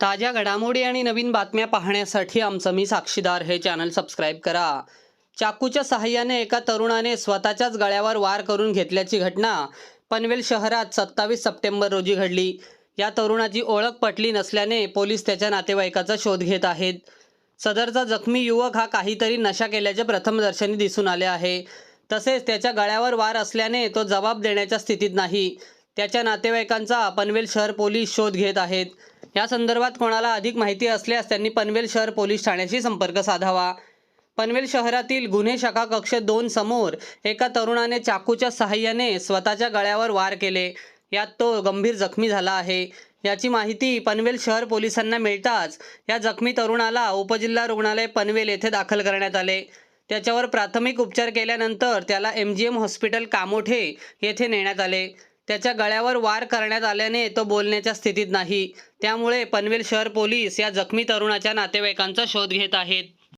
ताज्या घडामोडी आणि नवीन बातम्या पाहण्यासाठी आमचं मी साक्षीदार हे चॅनल सबस्क्राईब करा. चाकूच्या सहाय्याने एका तरुणाने स्वतःच्याच गळ्यावर वार करून घेतल्याची घटना पनवेल शहरात सत्तावीस सप्टेंबर रोजी घडली. या तरुणाची ओळख पटली नसल्याने पोलीस त्याच्या नातेवाईकाचा शोध घेत आहेत. सदरचा जखमी युवक हा काहीतरी नशा केल्याचे प्रथमदर्शनी दिसून आले आहे. तसेच त्याच्या गळ्यावर वार असल्याने तो जबाब देण्याच्या स्थितीत नाही. त्याच्या नातेवाईकांचा पनवेल शहर पोलीस शोध घेत आहेत. या संदर्भात कोणाला अधिक माहिती असल्यास त्यांनी पनवेल शहर पोलीस ठाण्याशी संपर्क साधावा. पनवेल शहरातील गुन्हे शाखा कक्ष दोन समोर एका तरुणाने चाकूच्या सहाय्याने स्वतःच्या गळ्यावर वार केले. यात तो गंभीर जखमी झाला आहे. याची माहिती पनवेल शहर पोलिसांना मिळताच या जखमी तरुणाला उपजिल्हा रुग्णालय पनवेल येथे दाखल करण्यात आले. त्याच्यावर प्राथमिक उपचार केल्यानंतर त्याला M G M hospital Kamothe येथे नेण्यात आले. त्याच्या गळ्यावर वार करण्यात आल्याने तो बोलण्याच्या स्थितीत नाही. त्यामुळे पनवेल शहर पोलीस या जखमी तरुणाच्या नातेवाईकांचा शोध घेत आहेत.